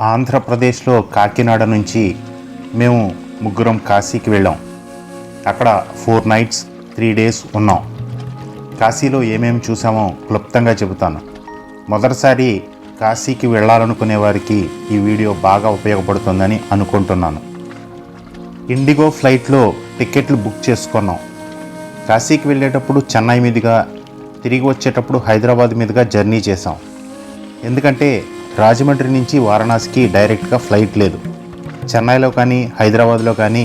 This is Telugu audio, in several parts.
ఆంధ్రప్రదేశ్లో కాకినాడ నుంచి మేము ముగ్గురం కాశీకి వెళ్ళాం. అక్కడ ఫోర్ నైట్స్ త్రీ డేస్ ఉన్నాం. కాశీలో ఏమేమి చూసామో క్లుప్తంగా చెబుతాను. మొదటిసారి కాశీకి వెళ్ళాలనుకునే వారికి ఈ వీడియో బాగా ఉపయోగపడుతుందని అనుకుంటున్నాను. ఇండిగో ఫ్లైట్లో టికెట్లు బుక్ చేసుకున్నాం. కాశీకి వెళ్ళేటప్పుడు చెన్నై మీదుగా తిరిగి వచ్చేటప్పుడు హైదరాబాద్ మీదుగా జర్నీ చేసాం ఎందుకంటే రాజమండ్రి నుంచి వారణాసికి డైరెక్ట్గా ఫ్లైట్ లేదు. చెన్నైలో కానీ హైదరాబాద్లో కానీ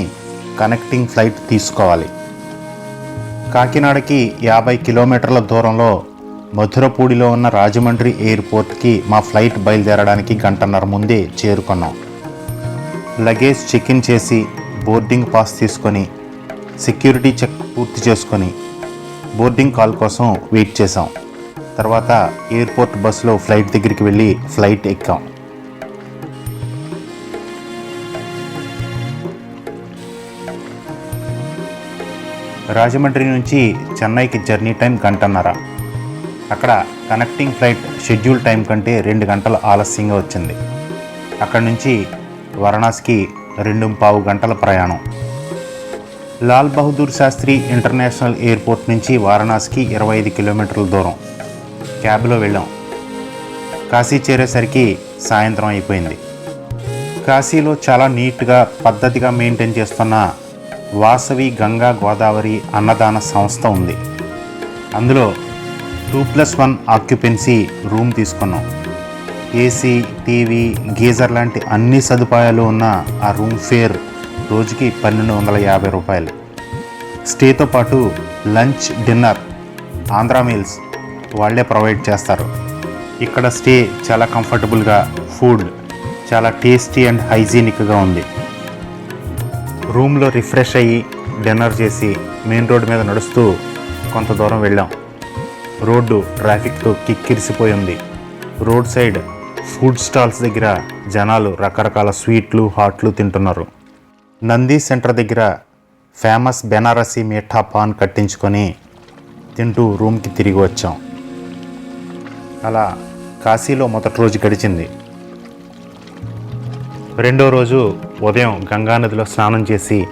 కనెక్టింగ్ ఫ్లైట్ తీసుకోవాలి. కాకినాడకి యాభై కిలోమీటర్ల దూరంలో మధురపూడిలో ఉన్న రాజమండ్రి ఎయిర్పోర్ట్కి మా ఫ్లైట్ బయలుదేరడానికి గంటన్నర ముందే చేరుకున్నాం. లగేజ్ చెక్ ఇన్ చేసి బోర్డింగ్ పాస్ తీసుకొని సెక్యూరిటీ చెక్ పూర్తి చేసుకొని బోర్డింగ్ కాల్ కోసం వెయిట్ చేసాం తర్వాత ఎయిర్పోర్ట్ బస్సులో ఫ్లైట్ దగ్గరికి వెళ్ళి ఫ్లైట్ ఎక్కాం. రాజమండ్రి నుంచి చెన్నైకి జర్నీ టైం గంటన్నర. అక్కడ కనెక్టింగ్ ఫ్లైట్ షెడ్యూల్ టైం కంటే రెండు గంటలు ఆలస్యంగా వచ్చింది. అక్కడి నుంచి వారణాసికి రెండు పావు గంటల ప్రయాణం. లాల్ బహదూర్ శాస్త్రి ఇంటర్నేషనల్ ఎయిర్పోర్ట్ నుంచి వారణాసికి ఇరవై ఐదు కిలోమీటర్ల దూరం. క్యాబ్లో వెళ్ళాం. కాశీ చేరేసరికి సాయంత్రం అయిపోయింది. కాశీలో చాలా నీట్గా పద్ధతిగా మెయింటైన్ చేస్తున్న వాసవి గంగా గోదావరి అన్నదాన సంస్థ ఉంది. అందులో two plus one occupancy room తీసుకున్నాం. ఏసీ టీవీ గీజర్ లాంటి అన్ని సదుపాయాలు ఉన్న ఆ రూమ్ ఫేర్ రోజుకి పన్నెండు వందల యాభై రూపాయలు. స్టేతో పాటు లంచ్ డిన్నర్ ఆంధ్రా మీల్స్ వాళ్ళే ప్రొవైడ్ చేస్తారు. ఇక్కడ స్టే చాలా కంఫర్టబుల్గా ఫుడ్ చాలా టేస్టీ అండ్ హైజీనిక్గా ఉంది. రూమ్లో రిఫ్రెష్ అయ్యి డిన్నర్ చేసి మెయిన్ రోడ్ మీద నడుస్తూ కొంత దూరం వెళ్ళాం. రోడ్డు ట్రాఫిక్తో కిక్కిరిసిపోయి ఉంది. రోడ్ సైడ్ ఫుడ్ స్టాల్స్ దగ్గర జనాలు రకరకాల స్వీట్లు హాట్లు తింటున్నారు. నంది సెంటర్ దగ్గర ఫేమస్ బెనారసి మీఠా పాన్ కట్టించుకొని తింటూ రూమ్కి తిరిగి వచ్చాం. అలా కాశీలో మొదటి రోజు గడిచింది. రెండో రోజు ఉదయం గంగానదిలో స్నానం చేసి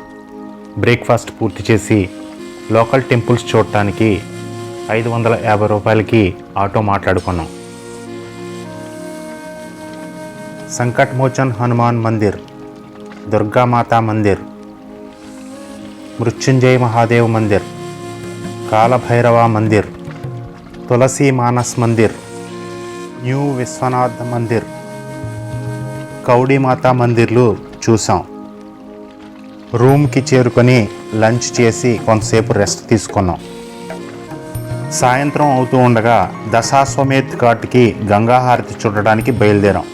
బ్రేక్ఫాస్ట్ పూర్తి చేసి లోకల్ టెంపుల్స్ చూడటానికి ఐదు వందల యాభై రూపాయలకి ఆటో మాట్లాడుకున్నాం. సంకట్ మోచన్ హనుమాన్ మందిర్ దుర్గామాతా మందిర్ మృత్యుంజయ మహాదేవ్ మందిర్ కాలభైరవ మందిర్ తులసి మానస్ మందిర్ న్యూ విశ్వనాథ్ మందిర్. కౌడీమాతా మందిర్లు చూసాం రూమ్కి చేరుకొని లంచ్ చేసి కొంతసేపు రెస్ట్ తీసుకున్నాం. సాయంత్రం అవుతూ ఉండగా దశాశ్వమేధ్ ఘాట్కి గంగాహారతి చూడడానికి బయలుదేరాం.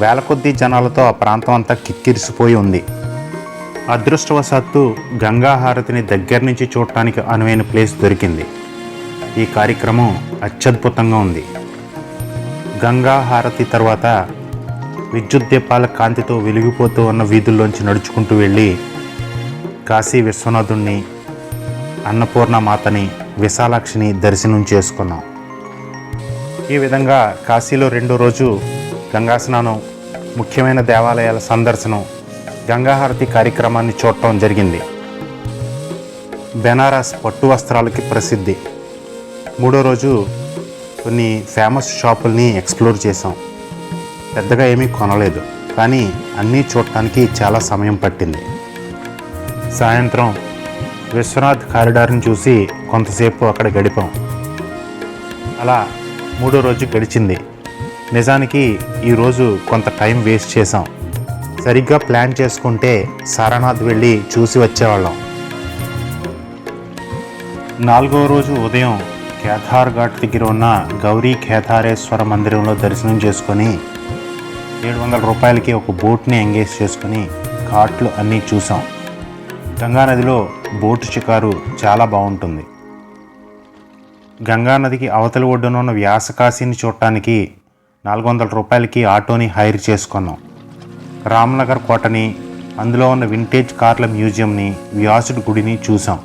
వేల కొద్దీ జనాలతో ఆ ప్రాంతం అంతా కిక్కిరిసిపోయి ఉంది. అదృష్టవశాత్తు గంగాహారతిని దగ్గర నుంచి చూడటానికి అనువైన ప్లేస్ దొరికింది. ఈ కార్యక్రమం అత్యద్భుతంగా ఉంది. గంగా హారతి తర్వాత విద్యుత్ దీపాల కాంతితో వెలిగిపోతూ ఉన్న వీధుల్లోంచి నడుచుకుంటూ వెళ్ళి కాశీ విశ్వనాథుణ్ణి అన్నపూర్ణ మాతని విశాలాక్షిని దర్శనం చేసుకున్నాం. ఈ విధంగా కాశీలో రెండో రోజు గంగా స్నానం ముఖ్యమైన దేవాలయాల సందర్శనం గంగాహారతి కార్యక్రమాన్ని చూడటం జరిగింది. బెనారస్ పట్టు వస్త్రాలకి ప్రసిద్ధి. మూడో రోజు కొన్ని ఫేమస్ షాపుల్ని ఎక్స్ప్లోర్ చేసాం పెద్దగా ఏమీ కొనలేదు కానీ అన్నీ చూడటానికి చాలా సమయం పట్టింది. సాయంత్రం విశ్వనాథ్ కారిడార్ని చూసి కొంతసేపు అక్కడ గడిపాం. అలా మూడో రోజు గడిచింది. నిజానికి ఈరోజు కొంత టైం వేస్ట్ చేసాం సరిగ్గా ప్లాన్ చేసుకుంటే సారానాథ్ వెళ్ళి చూసి వచ్చేవాళ్ళం. నాలుగో రోజు ఉదయం కేదార్ ఘాట్ దగ్గర ఉన్న గౌరీ కేథారేశ్వర మందిరంలో దర్శనం చేసుకొని ఏడు వందల రూపాయలకి ఒక బోట్ని ఎంగేజ్ చేసుకుని ఘాట్లు అన్నీ చూసాం. గంగానదిలో బోటు షికారు చాలా బాగుంటుంది. గంగానదికి అవతలి ఒడ్డున ఉన్న వ్యాసకాశిని చూడటానికి నాలుగు వందల రూపాయలకి ఆటోని హైర్ చేసుకున్నాం. రామ్నగర్ కోటని అందులో ఉన్న వింటేజ్ కార్ల మ్యూజియంని వ్యాసుడి గుడిని చూసాం.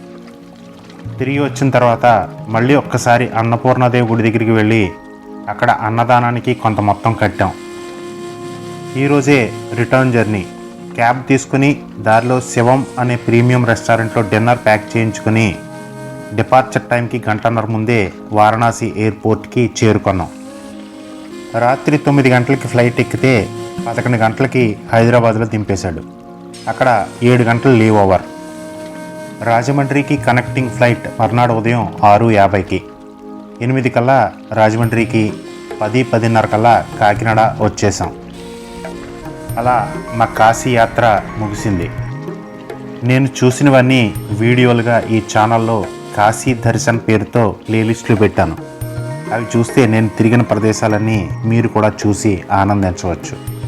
తిరిగి వచ్చిన తర్వాత మళ్ళీ ఒక్కసారి అన్నపూర్ణాదేవి గుడి దగ్గరికి వెళ్ళి అక్కడ అన్నదానానికి కొంత మొత్తం కట్టాం. ఈరోజే రిటర్న్ జర్నీ క్యాబ్ తీసుకుని దారిలో శివం అనే ప్రీమియం రెస్టారెంట్లో డిన్నర్ ప్యాక్ చేయించుకుని డిపార్చర్ టైంకి గంటన్నర ముందే వారణాసి ఎయిర్పోర్ట్కి చేరుకున్నాం. రాత్రి తొమ్మిది గంటలకి ఫ్లైట్ ఎక్కితే పదకొండు గంటలకి హైదరాబాద్లో దింపేశాడు. అక్కడ ఏడు గంటలు లీవ్ ఓవర్ రాజమండ్రికి కనెక్టింగ్ ఫ్లైట్ మర్నాడు ఉదయం ఆరు యాభైకి. ఎనిమిది కల్లా రాజమండ్రికి పది పదిన్నర కల్లా కాకినాడ వచ్చేసాం అలా మా కాశీ యాత్ర ముగిసింది. నేను చూసినవన్నీ వీడియోలుగా ఈ ఛానల్లో కాశీ దర్శన్ పేరుతో ప్లేలిస్టులు పెట్టాను. అవి చూస్తే నేను తిరిగిన ప్రదేశాలన్నీ మీరు కూడా చూసి ఆనందించవచ్చు.